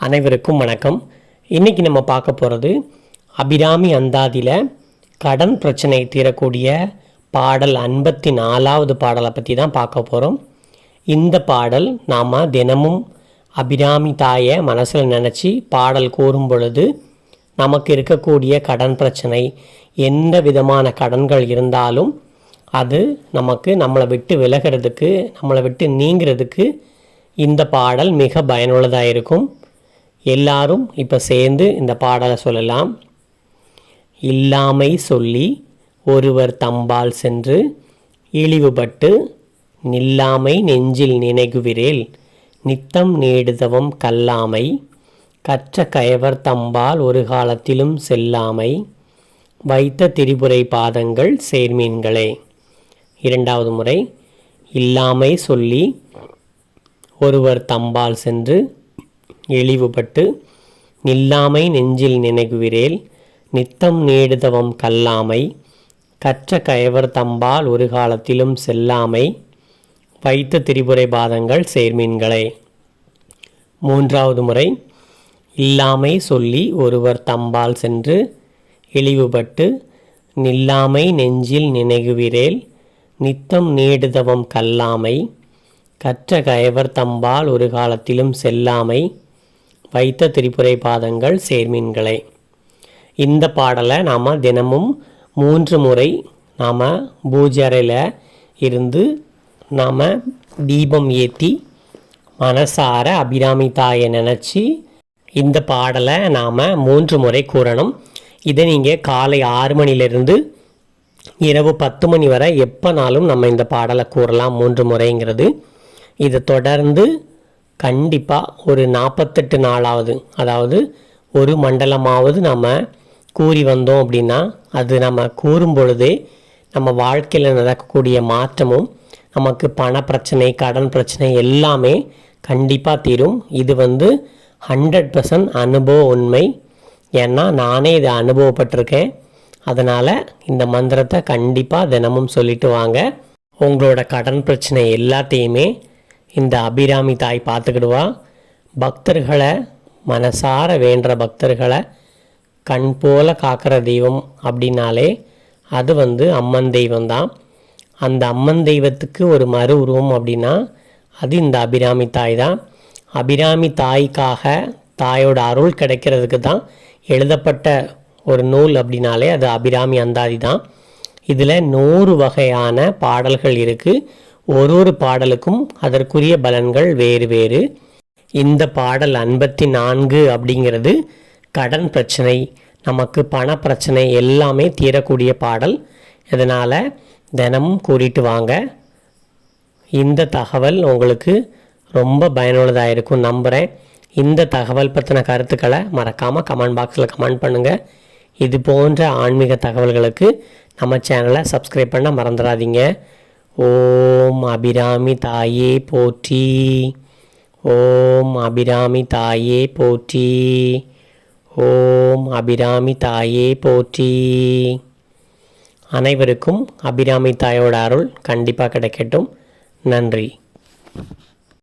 அனைவருக்கும் வணக்கம். இன்றைக்கி நம்ம பார்க்க போகிறது அபிராமி அந்தாதியில் கடன் பிரச்சனை தீரக்கூடிய பாடல் ஐம்பத்தி நாலாவது பாடலை பற்றி தான் பார்க்க போகிறோம் இந்த பாடல் நாம் தினமும் அபிராமி தாயை மனசில் நினச்சி பாடல் கூறும் பொழுது நமக்கு இருக்கக்கூடிய கடன் பிரச்சனை எந்த விதமான கடன்கள் இருந்தாலும் அது நமக்கு நம்மளை விட்டு விலகிறதுக்கு நம்மளை விட்டு நீங்கிறதுக்கு இந்த பாடல் மிக பயனுள்ளதாக இருக்கும். எல்லாரும் இப்போ சேர்ந்து இந்த பாடலை சொல்லலாம். இல்லாமை சொல்லி ஒருவர் தம்பால் சென்று இழிவுபட்டு நில்லாமை நெஞ்சில் நினைகுவிரேல் நித்தம் நீடுதவம் கல்லாமை கற்ற கயவர் தம்பால் ஒரு காலத்திலும் செல்லாமை வைத்த திரிபுரை பாதங்கள் சேர்மீன்களே. இரண்டாவது முறை இல்லாமை சொல்லி ஒருவர் தம்பால் சென்று இழிவுபட்டு நில்லாமை நெஞ்சில் நினைகுவிரேல் நித்தம் நீடுதவம் கல்லாமை கற்ற கயவர் தம்பால் ஒரு காலத்திலும் செல்லாமை வைத்த திரிபுரை பாதங்கள் சேர்மீன்களே மூன்றாவது முறை இல்லாமை சொல்லி ஒருவர் தம்பால் சென்று இழிவுபட்டு நில்லாமை நெஞ்சில் நினைகுவிரேல் நித்தம் நீடுதவம் கல்லாமை கற்ற கயவர் தம்பால் ஒரு காலத்திலும் செல்லாமை வைத்த திரிபுரை பாதங்கள் சேர்மீன்களே. இந்த பாடலை நாம் தினமும் மூன்று முறை நாம் பூஜை அறையில் இருந்து நாம் தீபம் ஏற்றி மனசார அபிராமி தாயை நினச்சி இந்த பாடலை நாம் மூன்று முறை கூறணும். இதை நீங்கள் காலை ஆறு மணிலேருந்து இரவு பத்து மணி வரை எப்போனாலும் நம்ம இந்த பாடலை கூறலாம் மூன்று முறைங்கிறது. இதை தொடர்ந்து கண்டிப்பாக ஒரு நாற்பத்தெட்டு நாளாவது அதாவது ஒரு மண்டலமாவது நம்ம கூறி வந்தோம் அப்படின்னா அது நம்ம கூறும் பொழுதே நம்ம வாழ்க்கையில் நடக்கக்கூடிய மாற்றமும் நமக்கு பண பிரச்சனை கடன் பிரச்சனை எல்லாமே கண்டிப்பாக தீரும். இது வந்து ஹண்ட்ரட் பர்சன்ட் அனுபவ உண்மை. ஏன்னா நானே இதை அனுபவப்பட்டிருக்கேன். அதனால் இந்த மந்திரத்தை கண்டிப்பாக தினமும் சொல்லிட்டு வாங்க. உங்களோட கடன் பிரச்சனை எல்லாத்தையுமே இந்த அபிராமி தாய் பார்த்துக்கிடுவா. பக்தர்களை மனசார வேண்டுற பக்தர்களை கண் போல காக்கிற தெய்வம் அப்படின்னாலே அது வந்து அம்மன் தெய்வம் தான். அந்த அம்மன் தெய்வத்துக்கு ஒரு மறு உருவம் அப்படின்னா அது இந்த அபிராமி தாய் தான். அபிராமி தாய்க்காக தாயோட அருள் கிடைக்கிறதுக்கு தான் எழுதப்பட்ட ஒரு நூல் அப்படின்னாலே அது அபிராமி அந்தாதி தான். இதில் நூறு வகையான பாடல்கள் இருக்குது ஒரு ஒரு பாடலுக்கும் அதற்குரிய பலன்கள் வேறு வேறு. இந்த பாடல் ஐம்பத்தி நான்கு அப்படிங்கிறது கடன் பிரச்சனை நமக்கு பண பிரச்சனை எல்லாமே தீரக்கூடிய பாடல். இதனால் தினமும் கூறிட்டு வாங்க. இந்த தகவல் உங்களுக்கு ரொம்ப பயனுள்ளதாக இருக்கும் நம்புகிறேன் இந்த தகவல் பற்றின கருத்துக்களை மறக்காமல் கமெண்ட் பாக்ஸில் கமெண்ட் பண்ணுங்கள் இது போன்ற ஆன்மீக தகவல்களுக்கு நம்ம சேனலை சப்ஸ்கிரைப் பண்ண மறந்துடாதீங்க. ஓம் அபிராமி தாயே போற்றி. ஓம் அபிராமி தாயே போற்றி. ஓம் அபிராமி தாயே போற்றி. அனைவருக்கும் அபிராமி தாயோட அருள் கண்டிப்பாக கிடைக்கட்டும். நன்றி.